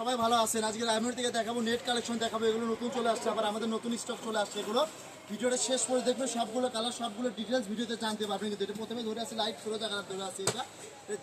সবাই ভালো আছেন। আজকে রায়মোর থেকে দেখাবো নেট কালেকশন দেখাবো, এগুলো নতুন চলে আসছে, আবার আমাদের নতুন স্টক চলে আসছে এগুলো। ভিডিওটা শেষ করে দেখবেন, সবগুলো কালার সবগুলো ডিটেলস ভিডিওতে জানতে পারবেন। কিন্তু এটা প্রথমে ধরে আছে লাইট ফিরোজা কালার ধরে আছে এটা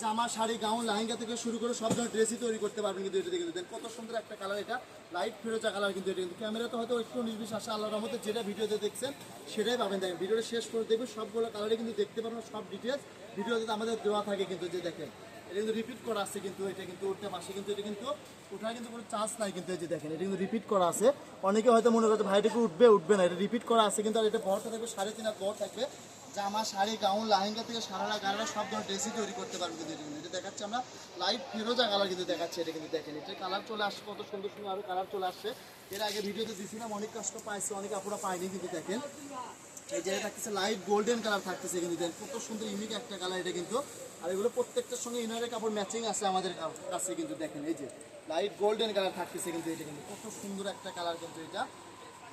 জামা, শাড়ি গাউন লাহেঙ্গা থেকে শুরু করে সব ধরনের ড্রেসই তৈরি করতে পারবেন কিন্তু এটা দেখে। দেন কত সুন্দর একটা কালার এটা। লাইট ফিরোজা কালার কিন্তু এটা। কিন্তু ক্যামেরাতে হয়তো একটু নির্বিশ আসে, আল্লাহর রহমতে যেটা ভিডিওতে দেখছেন, সেটাই পাবেন। দেখেন, ভিডিওটা শেষ করে দেখবেন, সবগুলো কালারে কিন্তু দেখতে পারবেন, সব ডিটেলস ভিডিওতে আমাদের দেওয়া থাকে কিন্তু যে দেখেন। এটা কিন্তু রিপিট করা আছে কিন্তু, এটা কিন্তু উঠতে পারছে, কিন্তু এটা কিন্তু ওঠার কিন্তু কোনো চান্স নাই কিন্তু এই যে দেখেন, এটা কিন্তু রিপিট করা আছে। অনেকে হয়তো মনে করছে ভাইটা কি উঠবে? উঠবে না, এটা রিপিট করা আছে কিন্তু, আর এটা বড়টা থাকবে, সাড়ে তিন হাত বড় থাকবে। জামা, শাড়ি, গাউন, লাহেঙ্গা থেকে সারারা গাড়া সব ধরনের ড্রেসই তৈরি করতে পারবেন কিন্তু এটা কিন্তু। দেখাচ্ছে আমরা লাইট ফিরোজা কালার কিন্তু দেখাচ্ছে, এটা কিন্তু দেখেন। এটা কালার চলে আসছে, কত সুন্দর সুন্দর আরও কালার চলে আসছে। এর আগে ভিডিওতে দিছিলাম, অনেক কষ্ট পাইছে, অনেক আপুরা পায়নি কিন্তু দেখেন। এই যে থাকতেছে লাইট গোল্ডেন কালার থাকতেছে কিন্তু দেখেন কত সুন্দর ইউনিক একটা কালার এটা কিন্তু। আর এগুলো প্রত্যেকটার সঙ্গে ইনারের কাপড় ম্যাচিং আছে আমাদের কাছে কিন্তু দেখেন, এই যে লাইট গোল্ডেন কালার থাকতেছে কিন্তু এটা কিন্তু। কত সুন্দর একটা কালার কিন্তু এটা।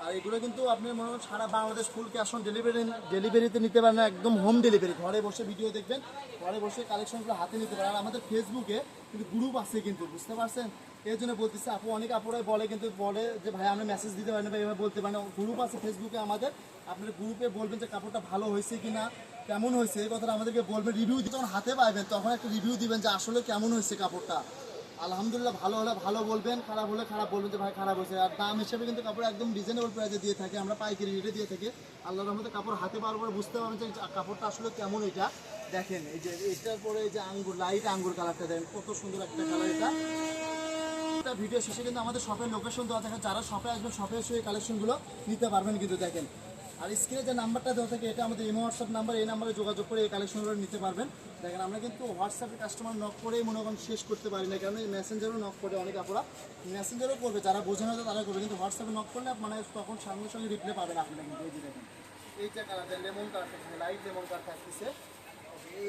আর এগুলো কিন্তু আপনি মনে করেন সারা Bangladesh full cash on delivery ডেলিভারিতে নিতে পারেন একদম হোম ডেলিভারি ঘরে বসে ভিডিও দেখবেন, ঘরে বসে কালেকশনগুলো হাতে নিতে পারেন। আর আমাদের ফেসবুকে কিন্তু গ্রুপ আছে কিন্তু, বুঝতে পারছেন? এর জন্য বলতেছি, আপু অনেক আপুরাই বলে কিন্তু বলে যে, ভাই আমরা মেসেজ দিতে পারি না বা এভাবে বলতে পারি না। গ্রুপ আছে ফেসবুকে আমাদের। আপনার গ্রুপে বলবেন যে, কাপড়টা ভালো হয়েছে কি না কেমন হয়েছে? এই কথাটা আমাদেরকে বলবেন। রিভিউ যখন হাতে পাইবেন তখন একটা রিভিউ দিবেন যে, আসলে কেমন হয়েছে কাপড়টা? আলহামদুলিল্লাহ, ভালো হলে ভালো বলবেন, খারাপ হলে খারাপ বলবেন যে ভাই খারাপ হয়েছে। আর দাম হিসেবে কিন্তু কাপড় একদম রিজনেবল প্রাইসে দিয়ে থাকে, আমরা পাইকারি রেটে দিয়ে থাকি। আল্লাহর রহমতে কাপড় হাতে পাওয়ার পরে বুঝতে পারবেন যে কাপড়টা আসলে কেমন এটা। দেখেন, এই যে এটার পরে এই যে আঙ্গুর লাইট আঙ্গুর কালারটা দেখেন, কত সুন্দর একটা কালার এটা। ভিডিও শেষে কিন্তু আমাদের শপের লোকেশন দেওয়া থাকে, যারা শপে আসবেন শপে এসে কালেকশনগুলো নিতে পারবেন কিন্তু দেখেন। আর স্ক্রিনে যে নাম্বারটা দেওয়া থাকে, এটা আমাদের ইমো হোয়াটসঅ্যাপ নাম্বার, এই নাম্বারে যোগাযোগ করে এই কালেকশনগুলো নিতে পারবেন। দেখেন, আমরা কিন্তু হোয়াটসঅ্যাপে কাস্টমার নক করেই মনে করেন শেষ করতে পারি না কারণ এই মেসেঞ্জারও নক করে অনেক আপনারা মেসেঞ্জারও করবে, যারা বোঝে না তারা করবে, কিন্তু হোয়াটসঅ্যাপে নক করলে মানে তখন সঙ্গে সঙ্গে রিপ্লাই পাবেন আপনারা কিন্তু এই যে দেখেন, এইটা কালার লেমন থাকছে লাইট লেমন কালার থাকতেছে।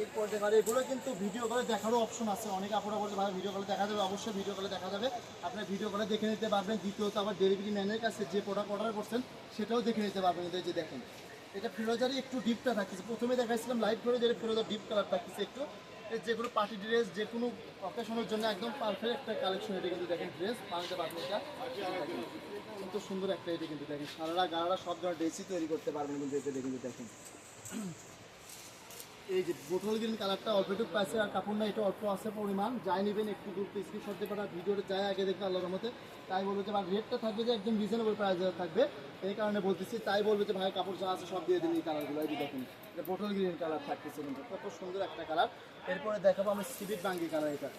এরপর দেখার এগুলো কিন্তু ভিডিও কলে দেখারও অপশন আছে। অনেক আপুরা বলতে ভাই ভিডিও কলে দেখা যাবে, অবশ্যই ভিডিও কলে দেখা যাবে। আপনার ভিডিও কলে দেখে নিতে পারবেন। দ্বিতীয়ত আবার ডেলিভারি ম্যানের কাছে যে প্রোডাক্ট অর্ডার করছেন, সেটাও দেখে নিতে পারবেন। এই যে দেখেন, এটা ফিরোজারি একটু ডিপটা থাকতেছে প্রথমে দেখাইছিলাম লাইট ফিরোজারি ফিরোজা ডিপ কালার থাকতেছে একটু। এই যে পার্টি ড্রেস যে কোনো অকেশনের জন্য একদম পারফেক্ট একটা কালেকশন এটা কিন্তু দেখেন ড্রেস বানাতে পারবেন কত সুন্দর একটা এটা কিন্তু দেখেন। সারারা গাড়ারা সব ধরনের ড্রেসই তৈরি করতে পারবেন কিন্তু এটা কিন্তু দেখেন। এই যে বোতল গ্রিন কালারটা অল্প একটু পাইছে আর কাপড় না এটা অল্প আছে পরিমাণ। যাই নেবেন, একটু দূর স্ক্রিনশট দিয়ে পাঠা ভিডিওটা যায় আগে দেখবে আল্লাহর মতে তাই বলব যে রেটটা থাকবে যে একদম রিজনেবল প্রাইস থাকবে। এই কারণে বলতেছি, তাই বলব যে, ভাই, কাপড় যা আছে সব দিয়ে দিন এই কালারগুলো। এই দেখুন, এটা বোতল গ্রিন কালার থাকতেছে কিন্তু, কত সুন্দর একটা কালার। এরপরে দেখাবো আমি সিভিট বাঙ্গি কালার এটা।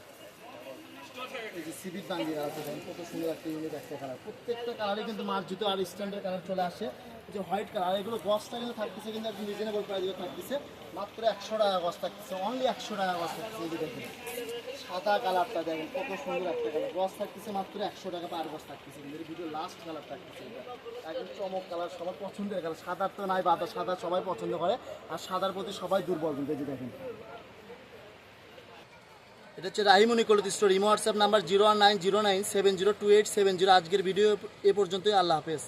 কত সুন্দর একটা একটা প্রত্যেকটা কালারে কিন্তু আর কালার চলে আসে। যে হোয়াইট কালার এগুলো থাকতেছে কিন্তু থাকতেছে। মাত্র একশো টাকা থাকতেছে অনলি একশো টাকা সাদা কালারটা দেখেন, কত গছ থাকতেছে মাত্র একশো টাকা থাকতেছে ভিডিও লাস্ট কালার থাকতেছে চমক কালার সবার পছন্দের সাদার তো নাই বাতা সাদা সবাই পছন্দ করে। আর সাদার প্রতি সবাই দুর্বল কিন্তু দেখেন। এটা হচ্ছে রাহিমনি কলিত store. Imo WhatsApp number zero one nine zero nine seven zero two eight seven zero. আজকের ভিডিও এ পর্যন্তই। আল্লাহ হাফেজ।